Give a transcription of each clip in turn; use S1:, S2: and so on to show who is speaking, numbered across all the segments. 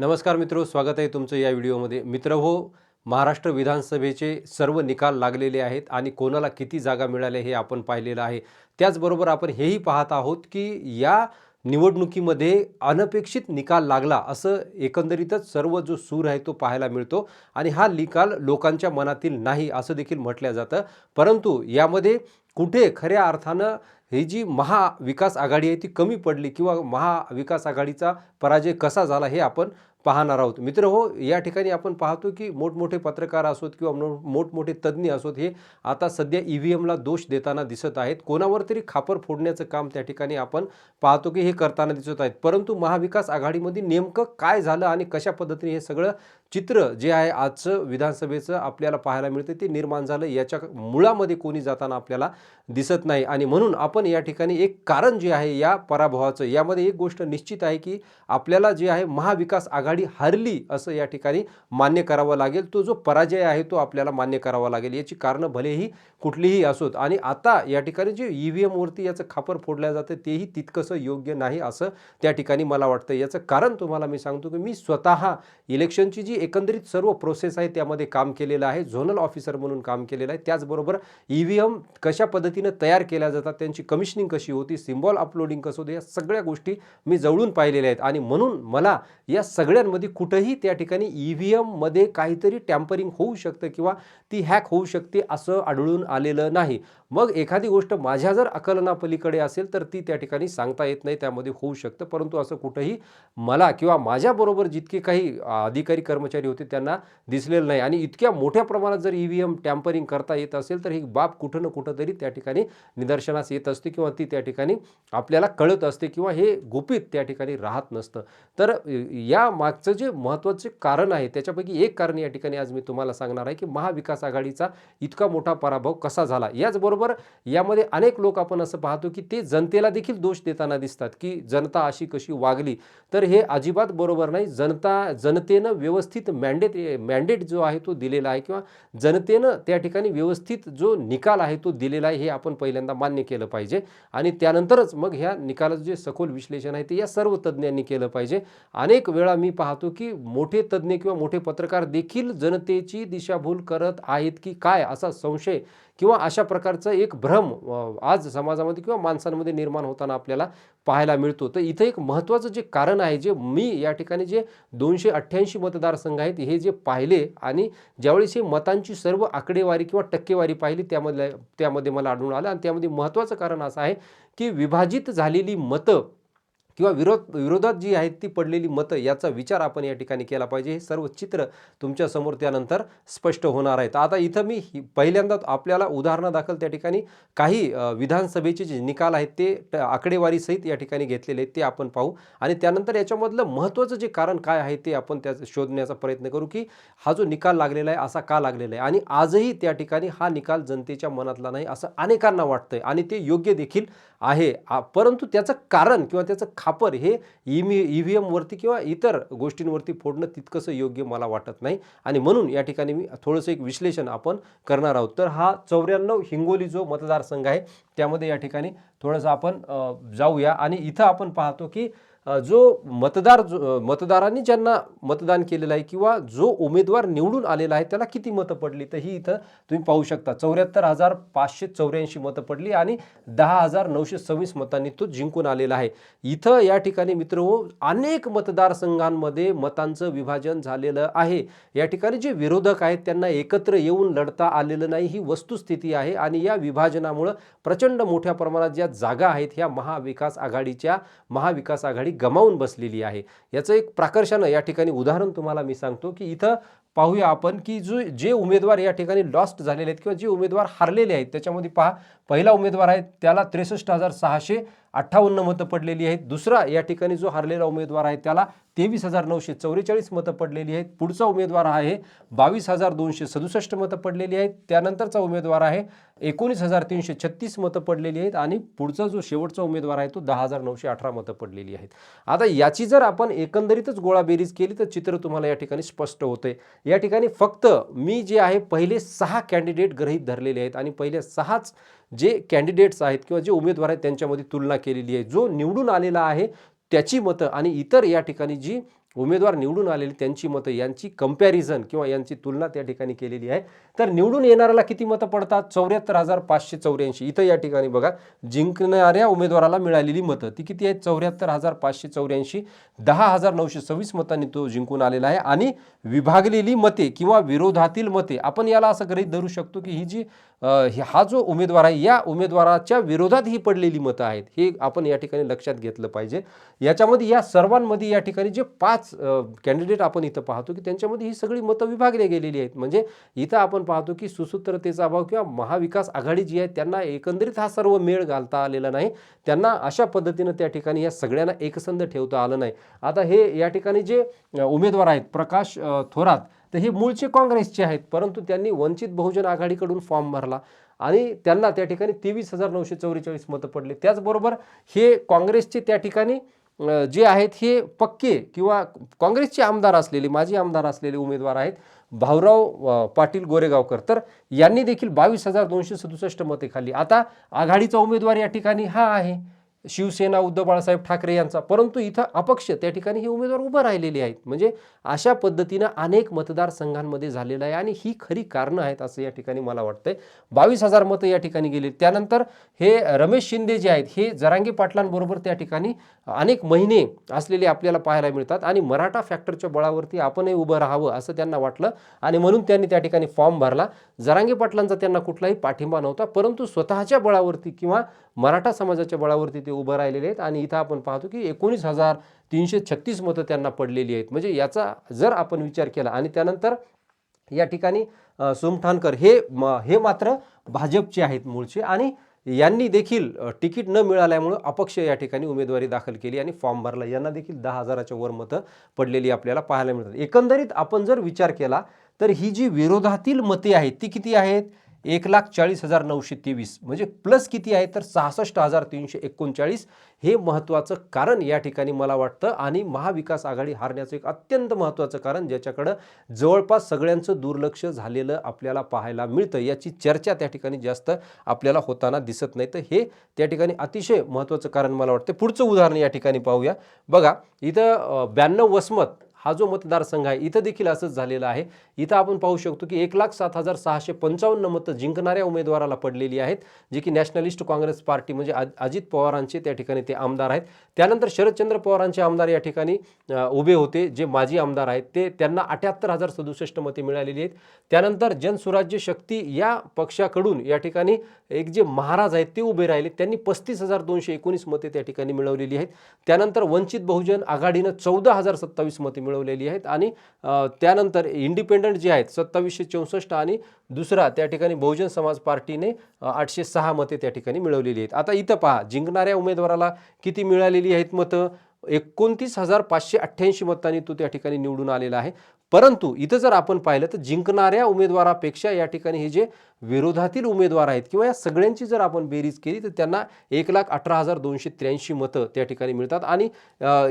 S1: नमस्कार मित्र स्वागत आहे तुमचं या व्हिडिओमध्ये. मित्र हो महाराष्ट्र विधानसभेचे सर्व निकाल लागलेले आहेत आणि कोणाला किती जागा मिळाल्या हे आपण पाहिलेलं आहे. त्याचबरोबर आपण हेही पाहत आहोत की या निवडणुकीमध्ये अनपेक्षित निकाल लागला असं एकंदरीतच सर्व जो सूर आहे तो पाहायला मिळतो आणि हा निकाल लोकांच्या मनातील नाही असं देखील म्हटलं जातं. परंतु यामध्ये कुठे खऱ्या अर्थानं ही जी महाविकास आघाडी आहे ती कमी पडली किंवा महाविकास आघाडीचा पराजय कसा झाला हे आपण पाहणार आहोत. मित्र हो या ठिकाणी आपण पाहतो की मोठमोठे पत्रकार असोत किंवा मोठमोठे तज्ज्ञ असोत हे आता सध्या ई व्ही एमला दोष देताना दिसत आहेत. कोणावर तरी खापर फोडण्याचं काम त्या ठिकाणी आपण पाहतो की हे करताना दिसत आहेत. परंतु महाविकास आघाडीमध्ये नेमकं काय झालं आणि कशा पद्धतीने हे सगळं चित्र जे आहे आजचं विधानसभेचं आपल्याला पाहायला मिळतं ते निर्माण झालं याच्या मुळामध्ये कोणी जाताना आपल्याला दिसत नाही. आणि म्हणून आपण या ठिकाणी एक कारण जे आहे या पराभवाचं यामध्ये एक गोष्ट निश्चित आहे की आपल्याला जे आहे महाविकास आघाडी हरली असं या ठिकाणी मान्य करावं लागेल. तो जो पराजय आहे तो आपल्याला मान्य करावा लागेल. याची कारणं भलेही कुठलीही असोत. आणि आता या ठिकाणी जे ई व्ही एमवरती याचं खापर फोडलं जातं तेही तितकंसं योग्य नाही असं त्या ठिकाणी मला वाटतं याचं कारण तुम्हाला मी सांगतो की मी स्वतः इलेक्शनची जी एकंदरीत सर्व प्रोसेस आहे त्यामध्ये काम केलेलं आहे. झोनल ऑफिसर म्हणून काम केलेलं आहे. त्याचबरोबर ई व्ही एम कशा पद्धतीनं तयार केल्या जातात त्यांची कमिशनिंग कशी होती सिम्बॉल अपलोडिंग कसं होतं या सगळ्या गोष्टी मी जवळून पाहिलेल्या आहेत. आणि म्हणून मला या सगळ्या सगळ्यांमध्ये कुठंही त्या ठिकाणी ई व्ही एममध्ये काहीतरी टॅम्परिंग होऊ शकतं किंवा ती हॅक होऊ शकते असं आढळून आलेलं नाही. मग एखादी गोष्ट माझ्या जर आकलनापलीकडे असेल तर ती त्या ठिकाणी सांगता येत नाही त्यामध्ये होऊ शकतं. परंतु असं कुठंही मला किंवा माझ्याबरोबर जितके काही अधिकारी कर्मचारी होते त्यांना दिसलेलं नाही. आणि इतक्या मोठ्या प्रमाणात जर ई व्ही एम टॅम्परिंग करता येत असेल तर ही बाब कुठं ना कुठं तरी त्या ठिकाणी निदर्शनास येत असते किंवा ती त्या ठिकाणी आपल्याला कळत असते किंवा हे गुपित त्या ठिकाणी राहत नसतं. तर या या मागचं जे महत्त्वाचे कारण आहे त्याच्यापैकी एक कारण या ठिकाणी आज मी तुम्हाला सांगणार आहे की महाविकास आघाडीचा इतका मोठा पराभव कसा झाला. याचबरोबर यामध्ये अनेक लोक आपण असं पाहतो की ते जनतेला देखील दोष देताना दिसतात की जनता अशी कशी वागली. तर हे अजिबात बरोबर नाही. जनता जनतेनं व्यवस्थित मॅन्डेट मॅन्डेट जो आहे तो दिलेला आहे किंवा जनतेनं त्या ठिकाणी व्यवस्थित जो निकाल आहे तो दिलेला आहे हे आपण पहिल्यांदा मान्य केलं पाहिजे. आणि त्यानंतरच मग ह्या निकालाचं जे सखोल विश्लेषण आहे ते या सर्व तज्ज्ञांनी केलं पाहिजे. अनेक वेळा मी पाहतो की मोठे तज्ज्ञ किंवा मोठे पत्रकार देखील जनतेची दिशाभूल करत आहेत की काय असा संशय किंवा अशा प्रकारचं एक भ्रम आज समाजामध्ये किंवा माणसांमध्ये निर्माण होताना आपल्याला पाहायला मिळतो. तर इथं एक महत्त्वाचं जे कारण आहे जे मी या ठिकाणी जे दोनशे अठ्ठ्याऐंशी मतदारसंघ आहेत हे जे पाहिले आणि ज्यावेळेस हे मतांची सर्व आकडेवारी किंवा टक्केवारी पाहिली त्यामध्ये त्यामध्ये मला आढळून आलं. आणि त्यामध्ये महत्त्वाचं कारण असं आहे की विभाजित झालेली मतं किंवा विरोध विरोधात जी आहेत ती पडलेली मतं याचा विचार आपण या ठिकाणी केला पाहिजे. हे सर्व चित्र तुमच्यासमोर त्यानंतर स्पष्ट होणार आहेत. आता इथं मी पहिल्यांदा आपल्याला उदाहरणादाखल त्या ठिकाणी. काही विधानसभेचे जे निकाल आहेत ते आकडेवारीसहित या ठिकाणी घेतलेले आहेत ते आपण पाहू. आणि त्यानंतर याच्यामधलं महत्त्वाचं जे कारण काय आहे ते आपण त्या शोधण्याचा प्रयत्न करू की हा जो निकाल लागलेला आहे असा का लागलेला आहे? आणि आजही त्या ठिकाणी हा निकाल जनतेच्या मनातला नाही असं अनेकांना वाटतंय. आणि ते योग्य देखील आहे. परंतु त्याचं कारण किंवा त्याचं खापर हे ई ई व्ही एमवरती किंवा इतर गोष्टींवरती फोडणं तितकंसं योग्य मला वाटत नाही. आणि म्हणून या ठिकाणी मी थोडंसं एक विश्लेषण आपण करणार आहोत. तर हा चौऱ्याण्णव हिंगोली जो मतदारसंघ आहे त्यामध्ये या ठिकाणी थोडंसं आपण जाऊया. आणि इथं आपण पाहतो की जो मतदार जो मतदारांनी ज्यांना मतदान केलेलं आहे किंवा जो उमेदवार निवडून आलेला आहे त्याला किती मतं पडली? तर ही इथं तुम्ही पाहू शकता. चौऱ्याहत्तर हजार पाचशे चौऱ्याऐंशी मतं पडली आणि दहा हजार नऊशे सव्वीस मतांनी तो जिंकून आलेला आहे. इथं या ठिकाणी मित्र हो, अनेक मतदारसंघांमध्ये मतांचं विभाजन झालेलं आहे. या ठिकाणी जे विरोधक आहेत त्यांना एकत्र येऊन लढता आलेलं नाही ही वस्तुस्थिती आहे आणि या विभाजनामुळं प्रचंड मोठ्या प्रमाणात ज्या जागा आहेत ह्या महाविकास आघाडीच्या महाविकास आघाडी गमावून बसलेली आहे. याचं एक प्राकर्षानं या ठिकाणी उदाहरण तुम्हाला मी सांगतो की इथं पाहूया आपण की जो जे उमेदवार या ठिकाणी लॉस्ट झालेले आहेत किंवा जे उमेदवार हारलेले आहेत त्याच्यामध्ये पहा पहिला उमेदवार आहे त्याला त्रेसष्ट हजार सहाशे अठ्ठावन्न मतं पडलेली आहेत. दुसरा या ठिकाणी जो हारलेला उमेदवार आहे त्याला तेवीस हजार नऊशे चौवेचाळीस मतं पडलेली आहेत. पुढचा उमेदवार आहे बावीस हजार दोनशे सदुसष्ट मतं पडलेली आहेत. त्यानंतरचा उमेदवार आहे एकोणीस हजार तीनशे छत्तीस मतं पडलेली आहेत आणि पुढचा जो शेवटचा उमेदवार आहे तो दहा हजार नऊशे अठरा मतं पडलेली आहेत. आता याची जर आपण एकंदरीतच गोळाबेरीज केली तर चित्र तुम्हाला या ठिकाणी स्पष्ट होते या ठिकाणी फक्त मी जे आहे पहिले सहा कॅन्डिडेट गृहीत धरलेले आहेत आणि पहिले सहाच जे कॅन्डिडेट्स आहेत किंवा जे उमेदवार आहेत त्यांच्यामध्ये तुलना केलेली आहे. जो निवडून आलेला आहे त्याची मतं आणि इतर या ठिकाणी जी उमेदवार निवडून आलेले त्यांची मतं यांची कंपॅरिझन किंवा यांची तुलना त्या ठिकाणी केलेली आहे. तर निवडून येणाऱ्याला किती मतं पडतात? चौऱ्याहत्तर हजार पाचशे चौऱ्याऐंशी. इथं या ठिकाणी बघा जिंकणाऱ्या उमेदवाराला मिळालेली मतं. ती किती आहेत? चौऱ्याहत्तर हजार पाचशे चौऱ्याऐंशी. दहा हजार नऊशे सव्वीस मतांनी तो जिंकून आलेला आहे. आणि विभागलेली मते किंवा विरोधातील मते आपण याला असं गृहीत धरू शकतो की ही जी हा जो उमेदवार आहे या उमेदवाराच्या विरोधात ही पडलेली मतं आहेत. हे आपण या ठिकाणी लक्षात घेतलं पाहिजे. याच्यामध्ये या सर्वांमध्ये या ठिकाणी जे पाच कॅन्डिडेट आपण इथं पाहतो की त्यांच्यामध्ये ही सगळी मतं विभागली गेलेली आहेत. म्हणजे इथं आपण पाहतो की सुसूत्रतेचा अभाव किंवा महाविकास आघाडी जी आहे त्यांना एकंदरीत हा सर्व मेळ घालता आलेला नाही. त्यांना अशा पद्धतीनं त्या ठिकाणी या सगळ्यांना एकसंध ठेवता आलं नाही. आता हे या ठिकाणी जे उमेदवार आहेत प्रकाश थोरात तर हे मूळचे काँग्रेसचे आहेत. परंतु त्यांनी वंचित बहुजन आघाडीकडून फॉर्म भरला आणि त्यांना त्या ठिकाणी तेवीस हजार नऊशे चौवेचाळीस मतं पडले. त्याचबरोबर हे काँग्रेसचे त्या ठिकाणी जे आहेत हे पक्के किंवा काँग्रेसचे आमदार असलेले माजी आमदार असलेले उमेदवार आहेत भाऊराव पाटील गोरेगावकर. तर यांनी देखील बावीस हजार दोनशे सदुसष्ट मते खाल्ली. आता आघाडीचा उमेदवार या ठिकाणी हा आहे. शिवसेना उद्धव बाळासाहेब ठाकरे यांचा. परंतु इथं अपक्ष त्या ठिकाणी हे उमेदवार उभं राहिलेले आहेत. म्हणजे अशा पद्धतीनं अनेक मतदारसंघांमध्ये झालेलं आहे आणि ही खरी कारणं आहेत असं या ठिकाणी मला वाटतंय. बावीस हजार मतं या ठिकाणी गेली त्यानंतर हे रमेश शिंदे जे आहेत हे जरांगी पाटलांबरोबर त्या ठिकाणी अनेक महिने असलेले आपल्याला पाहायला मिळतात आणि मराठा फॅक्टरच्या बळावरती आपणही उभं राहावं असं त्यांना वाटलं आणि म्हणून त्यांनी त्या ठिकाणी फॉर्म भरला. जरांगी पाटलांचा त्यांना कुठलाही पाठिंबा नव्हता परंतु स्वतःच्या बळावरती किंवा मराठा समाजाच्या बळावरती ते उभं राहिलेले आहेत. आणि इथं आपण पाहतो की एकोणीस हजार तीनशे छत्तीस मतं त्यांना पडलेली आहेत. म्हणजे याचा जर आपण विचार केला आणि त्यानंतर या ठिकाणी सोमठानकर हे म- हे मात्र भाजपचे आहेत मूळचे. आणि यांनी देखील तिकीट न मिळाल्यामुळं अपक्ष या ठिकाणी उमेदवारी दाखल केली आणि फॉर्म भरला. यांना देखील दहा हजाराच्या वर मतं पडलेली आपल्याला पाहायला मिळतात. एकंदरीत आपण जर विचार केला तर ही जी विरोधातील मते आहेत ती किती आहेत? एक लाख चाळीस हजार नऊशे तेवीस. म्हणजे प्लस किती आहे तर सहासष्ट हजार तीनशे एकोणचाळीस. हे महत्त्वाचं कारण या ठिकाणी मला वाटतं. आणि महाविकास आघाडी हारण्याचं एक अत्यंत महत्त्वाचं कारण ज्याच्याकडं जवळपास सगळ्यांचं दुर्लक्ष झालेलं आपल्याला पाहायला मिळतं. याची चर्चा त्या ठिकाणी जास्त आपल्याला होताना दिसत नाही. तर हे त्या ठिकाणी अतिशय महत्त्वाचं कारण मला वाटतं. पुढचं उदाहरण या ठिकाणी पाहूया. बघा इथं ब्याण्णव वसमत हा जो मतदारसंघ आहे इथं देखील असंच झालेलं आहे. इथं आपण पाहू शकतो की एक लाख सात हजार सहाशे पंचावन्न मतं जिंकणाऱ्या उमेदवाराला पडलेली आहेत जे की नॅशनलिस्ट काँग्रेस पार्टी म्हणजे अजित पवारांचे त्या ठिकाणी ते आमदार आहेत. त्यानंतर शरदचंद्र पवारांचे आमदार या ठिकाणी उभे होते जे माजी आमदार आहेत ते त्यांना अठ्याहत्तर हजार सदुसष्ट मते मिळालेली आहेत. त्यानंतर जनसुराज्य शक्ती या पक्षाकडून या ठिकाणी एक जे महाराज आहेत ते उभे राहिले. त्यांनी पस्तीस हजार दोनशे एकोणीस मते त्या ठिकाणी मिळवलेली आहेत. त्यानंतर वंचित बहुजन आघाडीनं चौदा हजार सत्तावीस मते मिळवलेली आहेत आणि त्यानंतर इंडिपेंडंट जे आहेत सत्तावीसशे चौसष्ट आणि दुसरा त्या ठिकाणी बहुजन समाज पार्टीने आठशे सहा मते त्या ठिकाणी मिळवलेली आहेत. आता इथं पहा जिंकणाऱ्या उमेदवाराला किती मिळालेली आहेत मतं? एकोणतीस हजार पाचशे अठ्ठ्याऐंशी मतांनी तो त्या ठिकाणी निवडून आलेला आहे. परंतु इथं जर आपण पाहिलं तर जिंकणाऱ्या उमेदवारापेक्षा या ठिकाणी हे जे विरोधातील उमेदवार आहेत किंवा या सगळ्यांची जर आपण बेरीज केली तर त्यांना एक लाख अठरा हजार दोनशे त्र्याऐंशी मतं त्या ठिकाणी मिळतात. आणि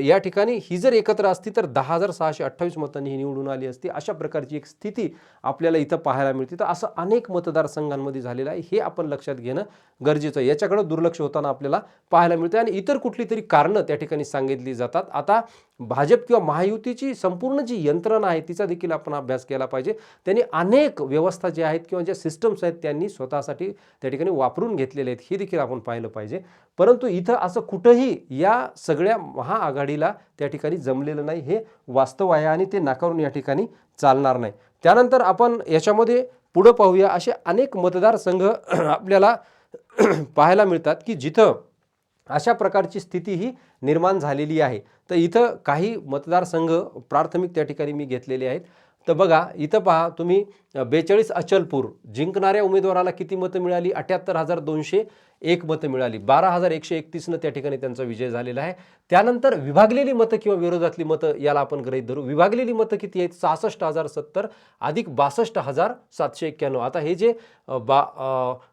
S1: या ठिकाणी ही जर एकत्र असती तर दहा हजार सहाशे अठ्ठावीस मतांनी ही निवडून आली असती. अशा प्रकारची एक स्थिती आपल्याला इथं पाहायला मिळते. तर असं अनेक मतदारसंघांमध्ये झालेलं आहे. हे आपण लक्षात घेणं गरजेचं आहे. याच्याकडं दुर्लक्ष होताना आपल्याला पाहायला मिळते. आणि इतर कुठली तरी कारणं त्या ठिकाणी सांगितली जातात. आता भाजप किंवा महायुतीची संपूर्ण जी यंत्रणा आहे तिचा देखील आपण अभ्यास केला पाहिजे. त्यांनी अनेक व्यवस्था ज्या आहेत किंवा ज्या सिस्टम्स आहेत त्यांनी स्वतःसाठी त्या ठिकाणी वापरून घेतलेले आहेत हे देखील आपण पाहिलं पाहिजे. परंतु इथं असं कुठंही या सगळ्या महाआघाडीला त्या ठिकाणी जमलेलं नाही हे वास्तव आहे आणि ते नाकारून या ठिकाणी चालणार नाही. त्यानंतर आपण याच्यामध्ये पुढं पाहूया असे अनेक मतदारसंघ आपल्याला पाहायला मिळतात की जिथं अशा प्रकारची स्थिती ही निर्माण झालेली आहे. तर इथं काही मतदारसंघ प्राथमिक त्या ठिकाणी मी घेतलेले आहेत. तर बघा इथं पहा तुम्ही बेचाळीस अचलपूर जिंकणाऱ्या उमेदवाराला किती मतं मिळाली? अठ्याहत्तर हजार दोनशे एक मतं मिळाली. बारा हजार एकशे एकतीसनं त्या ठिकाणी त्यांचा विजय झालेला आहे. त्यानंतर विभागलेली मतं किंवा विरोधातली मतं याला आपण गृहीत धरू. विभागलेली मतं किती आहेत? सहासष्ट हजार सत्तर अधिक बासष्ट हजार सातशे एक्क्याण्णव. आता हे जे बा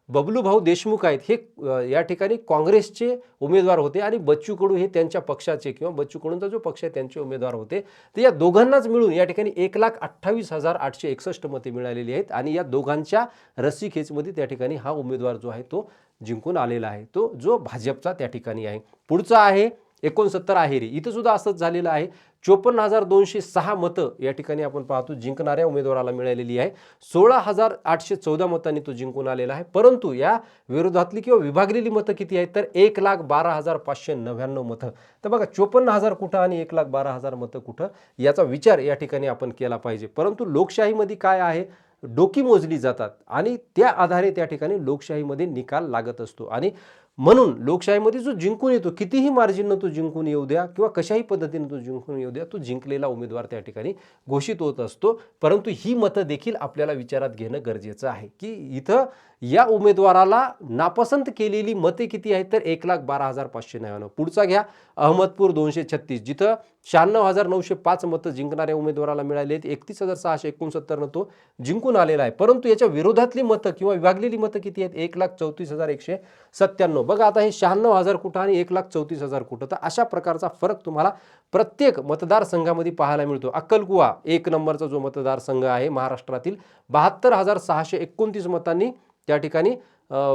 S1: बबलूभाऊ बबलू भाऊ देशमुख आहेत. हे या ठिकाणी काँग्रेसचे उमेदवार होते आणि बच्चू कडू हे त्यांच्या पक्षाचे किंवा बच्चू कडूंचा जो पक्ष आहे त्यांचे उमेदवार होते. तर या दोघांनाच मिळून या ठिकाणी एक लाख अठ्ठावीस हजार आठशे एकसष्ट मते मिळालेली आहेत आणि या दोघांच्या रस्सीखेचमध्ये त्या ठिकाणी हा उमेदवार जो आहे तो जिंकून आलेला आहे. तो जो भाजपचा त्या ठिकाणी आहे. पुढचा आहे एकोणसत्तर आहेरी. इथं सुद्धा असंच झालेलं आहे. चोपन्न हजार दोनशे सहा मतं या ठिकाणी आपण पाहतो जिंकणाऱ्या उमेदवाराला मिळालेली आहे. सोळा हजार आठशे चौदा मतांनी तो जिंकून आलेला आहे. परंतु या विरोधातली किंवा विभागलेली मतं किती आहेत? तर एक लाख बारा हजार पाचशे नव्याण्णव मतं. तर बघा चोपन्न हजार कुठं आणि एक लाख बारा हजार मतं कुठं याचा विचार या ठिकाणी आपण केला पाहिजे. परंतु लोकशाहीमध्ये काय आहे? डोकी मोजली जातात आणि त्या आधारे त्या ठिकाणी लोकशाहीमध्ये निकाल लागत असतो. आणि म्हणून लोकशाहीमध्ये जो जिंकून येतो कितीही मार्जिननं तो जिंकून येऊ द्या किंवा कशाही पद्धतीने तो जिंकून येऊ द्या तो जिंकलेला उमेदवार त्या ठिकाणी घोषित होत असतो. परंतु ही मतं देखील आपल्याला विचारात घेणं गरजेचं आहे. की इथं या उमेदवाराला नापसंत केलेली मते किती आहेत तर एक लाख बारा हजार पाचशे नव्याण्णव. पुढचा घ्या. अहमदपूर दोनशे छत्तीस. जिथं शहाण्णव हजार नऊशे पाच मतं जिंकणाऱ्या उमेदवाराला मिळाले आहेत. एकतीस हजार सहाशे एकोणसत्तरनं तो जिंकून आलेला आहे. परंतु याच्या विरोधातली मतं किंवा विभागलेली मतं किती आहेत? एक लाख चौतीस हजार एकशे सत्त्याण्णव. बघा आता हे शहाण्णव हजार कुठं आणि एक लाख चौतीस हजार कुठं? तर अशा प्रकारचा फरक तुम्हाला प्रत्येक मतदारसंघामध्ये पाहायला मिळतो. अक्कलकुवा एक नंबरचा जो मतदारसंघ आहे महाराष्ट्रातील बहात्तर हजार सहाशे एकोणतीस मतांनी त्या ठिकाणी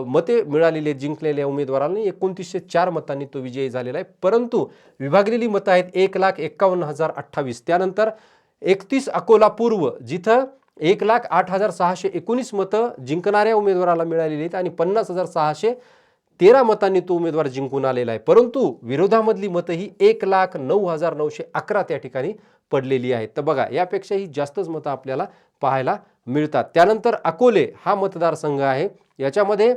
S1: मते मिळालेली जिंकलेल्या उमेदवारांनी एकोणतीसशे चार मतांनी तो विजयी झालेला आहे. परंतु विभागलेली मतं आहेत एक लाख एक्कावन्न हजार अठ्ठावीस. त्यानंतर एकतीस अकोला पूर्व जिथं एक लाख आठ हजार सहाशे एकोणीस मतं जिंकणाऱ्या उमेदवाराला मिळालेली आहेत आणि पन्नास हजार सहाशे तेरा मतांनी तो उमेदवार जिंकून आलेला आहे. परंतु विरोधामधली मतं ही एक लाख नऊ हजार नऊशे अकरा त्या ठिकाणी पडलेली आहेत. तर बघा यापेक्षाही जास्तच मतं आपल्याला पाहायला मिळतात. त्यानंतर अकोले हा मतदारसंघ आहे. याच्यामध्ये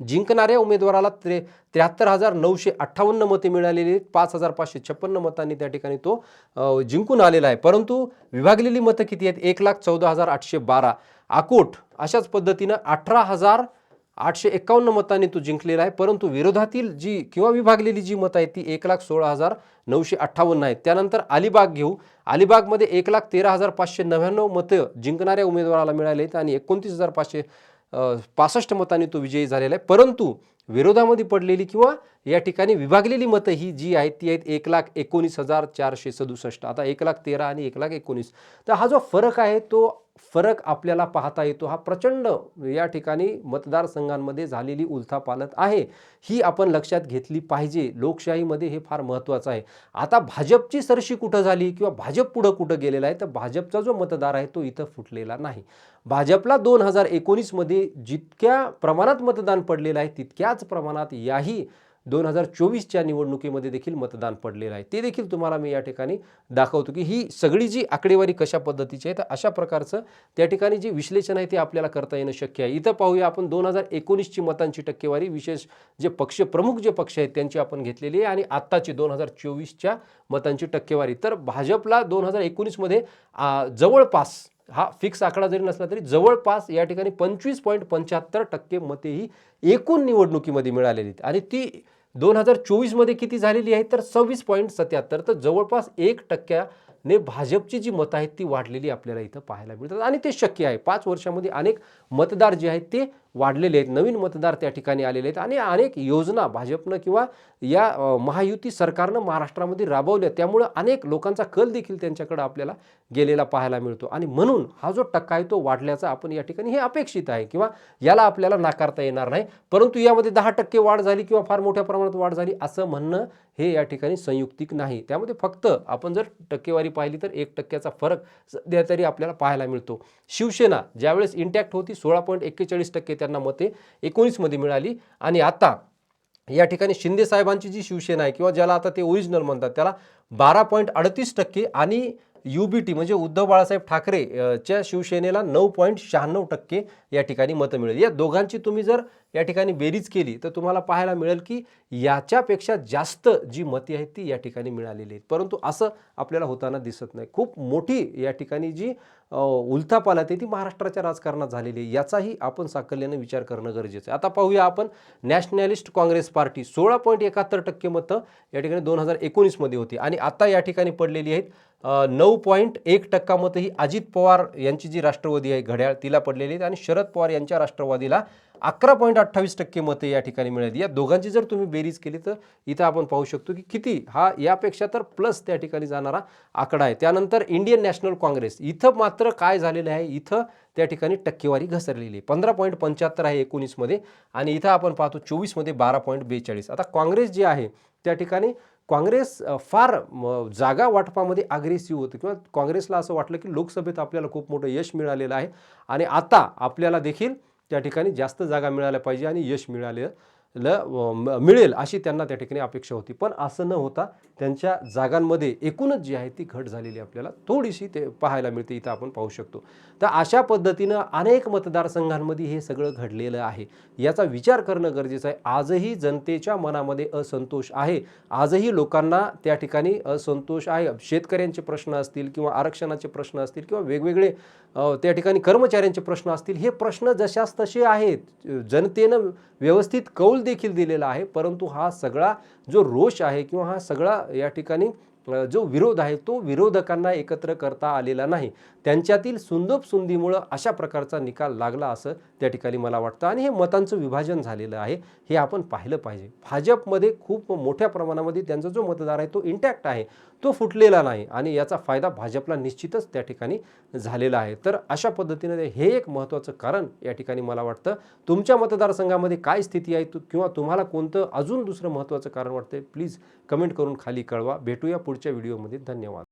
S1: जिंकणाऱ्या उमेदवाराला त्रे त्र्याहत्तर हजार नऊशे अठ्ठावन्न मते मिळालेली आहेत. पाच हजार पाचशे छप्पन्न मतांनी त्या ठिकाणी तो जिंकून आलेला आहे. परंतु विभागलेली मतं किती आहेत? एक लाख चौदा हजार आठशे बारा. अकोट अशाच पद्धतीनं अठरा हजार आठशे एक्कावन्न मतांनी तो जिंकलेला आहे परंतु विरोधातील जी किंवा विभागलेली जी मतं आहेत ती एक लाख सोळा हजार नऊशे अठ्ठावन्न आहेत. त्यानंतर अलिबाग घेऊ. अलिबागमध्ये एक लाख तेरा हजार पाचशे नव्याण्णव मतं जिंकणाऱ्या उमेदवाराला मिळाले आहेत आणि एकोणतीस हजार पाचशे पासष्ट मतांनी तो विजयी झालेला आहे. परंतु विरोधामध्ये पडलेली किंवा या ठिकाणी विभागलेली मतं ही जी आहेत ती आहेत एक लाख एकोणीस हजार चारशे सदुसष्ट. आता एक लाख तेरा आणि एक लाख एकोणीस. तर हा जो फरक आहे तो फरक आपल्याला पाहता येतो. हा प्रचंड या ठिकाणी मतदारसंघांमध्ये झालेली उलथापालत आहे. ही आपण लक्षात घेतली पाहिजे. लोकशाहीमध्ये हे फार महत्त्वाचं आहे. आता भाजपची सरशी कुठं झाली किंवा भाजप पुढं कुठं गेलेला आहे तर भाजपचा जो मतदार आहे तो इथं फुटलेला नाही. भाजपला दोन हजार एकोणीसमध्ये जितक्या प्रमाणात मतदान पडलेलं आहे तितक्याच प्रमाणात याही दोन हजार चोवीसच्या निवडणुकीमध्ये देखील मतदान पडलेलं आहे. ते देखील तुम्हाला मी या ठिकाणी दाखवतो की ही सगळी जी आकडेवारी कशा पद्धतीची आहे तर अशा प्रकारचं त्या ठिकाणी जे विश्लेषण आहे ते आपल्याला करता येणं शक्य आहे. इथं पाहूया आपण दोन हजार एकोणीसची मतांची टक्केवारी. विशेष जे पक्ष प्रमुख जे पक्ष आहेत त्यांची आपण घेतलेली आहे आणि आत्ताची दोन हजार चोवीसच्या मतांची टक्केवारी. तर भाजपला दोन हजार एकोणीसमध्ये जवळपास हा फिक्स आकडा जरी नसला तरी जवळपास या ठिकाणी पंचवीस पॉईंट पंच्याहत्तर टक्के मते ही एकूण निवडणुकीमध्ये मिळालेली आहेत. आणि ती दोन हजार चोवीसमध्ये किती झालेली आहे? तर सव्वीस पॉईंट सत्याहत्तर. तर जवळपास एक टक्क्याने भाजपची जी मतं आहेत ती वाढलेली आपल्याला इथं पाहायला मिळतात. आणि ते शक्य आहे. पाच वर्षामध्ये अनेक मतदार जे आहेत ते वाढलेले आहेत नवीन मतदार त्या ठिकाणी आलेले आहेत आणि अनेक योजना भाजपनं किंवा या महायुती सरकारनं महाराष्ट्रामध्ये राबवल्या त्यामुळं अनेक लोकांचा कल देखील त्यांच्याकडे आपल्याला गेलेला पाहायला मिळतो. आणि म्हणून हा जो टक्का आहे तो वाढल्याचा आपण या ठिकाणी हे अपेक्षित आहे किंवा याला आपल्याला नाकारता येणार नाही. परंतु यामध्ये दहा टक्के वाढ झाली किंवा फार मोठ्या प्रमाणात वाढ झाली असं म्हणणं हे या ठिकाणी संयुक्तिक नाही. त्यामध्ये फक्त आपण जर टक्केवारी पाहिली तर एक टक्क्याचा फरक सध्या तरी आपल्याला पाहायला मिळतो. शिवसेना ज्यावेळेस इंटॅक्ट होती सोळा पॉईंट एक्केचाळीस टक्के त्यांना मते एकोणीसमध्ये मिळाली. आणि आता या ठिकाणी शिंदे साहेबांची जी शिवसेना आहे किंवा ज्याला आता ते ओरिजिनल म्हणतात त्याला बारा पॉईंट अडतीस टक्के आणि यू बी टी म्हणजे उद्धव बाळासाहेब ठाकरे च्या शिवसेनेला नऊ पॉईंट शहाण्णव टक्के या ठिकाणी मतं मिळेल. या दोघांची तुम्ही जर या ठिकाणी बेरीज केली तर तुम्हाला पाहायला मिळेल की याच्यापेक्षा जास्त जी मते आहेत ती या ठिकाणी मिळालेली आहेत. परंतु असं आपल्याला होताना दिसत नाही. खूप मोठी या ठिकाणी जी उलथापाल आहे ती महाराष्ट्राच्या राजकारणात झालेली आहे. याचाही आपण साकल्यानं विचार करणं गरजेचं आहे. आता पाहूया आपण नॅशनॅलिस्ट काँग्रेस पार्टी. सोळा पॉईंट एकाहत्तर टक्के मतं या ठिकाणी दोन हजार एकोणीसमध्ये होती. आणि आता या ठिकाणी पडलेली आहेत नऊ पॉईंट एक टक्का मतं ही अजित पवार यांची जी राष्ट्रवादी आहे घड्याळ तिला पडलेली आहेत. आणि शरद पवार यांच्या राष्ट्रवादीला अकरा पॉईंट अठ्ठावीस टक्के मते या ठिकाणी मिळाली. या दोघांची जर तुम्ही बेरीज केली तर इथं आपण पाहू शकतो की किती हा यापेक्षा तर प्लस त्या ठिकाणी जाणारा आकडा आहे. त्यानंतर इंडियन नॅशनल काँग्रेस इथं मात्र काय झालेलं आहे? इथं त्या ठिकाणी टक्केवारी घसरलेली आहे. पंधरा पॉईंट पंच्याहत्तर आहे एकोणीसमध्ये आणि इथं आपण पाहतो चोवीसमध्ये बारा पॉईंट बेचाळीस. आता काँग्रेस जे आहे त्या ठिकाणी काँग्रेस फार म, जागा वाटपामध्ये अग्रेसिव्ह होतं किंवा काँग्रेसला असं वाटलं की लोकसभेत आपल्याला खूप मोठं यश मिळालेलं आहे. आणि आता आपल्याला देखील त्या ठिकाणी जास्त जागा मिळाल्या पाहिजे आणि यश मिळाले. ल मिळेल अशी त्यांना त्या ठिकाणी अपेक्षा होती. पण असं न होता त्यांच्या जागांमध्ये एकूणच जी आहे ती घट झालेली आपल्याला. थोडीशी ते पाहायला मिळते इथं आपण पाहू शकतो. तर अशा पद्धतीनं अनेक मतदारसंघांमध्ये हे सगळं घडलेलं आहे. याचा विचार करणं गरजेचं आहे. आजही जनतेच्या मनामध्ये असंतोष आहे. आजही लोकांना त्या ठिकाणी असंतोष आहे. शेतकऱ्यांचे प्रश्न असतील किंवा आरक्षणाचे प्रश्न असतील किंवा वेगवेगळे त्या ठिकाणी कर्मचाऱ्यांचे प्रश्न असतील हे प्रश्न जशास तसे आहेत. जनतेनं व्यवस्थित कौल देखील दिलेला आहे. परंतु हा सगळा जो रोष आहे किंवा हा सगळा या ठिकाणी जो विरोध आहे तो विरोधकांना एकत्र करता आलेला नाही. त्यांच्यातील सुंदोप सुंदीमुळं अशा प्रकारचा निकाल लागला असं त्या ठिकाणी मला वाटतं. आणि हे मतांचं विभाजन झालेलं आहे. हे आपण पाहिलं पाहिजे. भाजपमध्ये खूप मोठ्या प्रमाणामध्ये त्यांचा जो मतदार आहे तो इंटॅक्ट आहे. तो फुटलेला नाही आणि याचा फायदा भाजपला निश्चितच त्या ठिकाणी झालेला आहे. तर अशा पद्धतीने हे एक महत्त्वाचं कारण या ठिकाणी मला वाटतं. तुमच्या मतदारसंघामध्ये काय स्थिती आहे? तु- किंवा तुम्हाला कोणतं अजून दुसरं महत्त्वाचं कारण वाटतंय? प्लीज कमेंट करून खाली कळवा. भेटूया पुढच्या व्हिडिओमध्ये. धन्यवाद.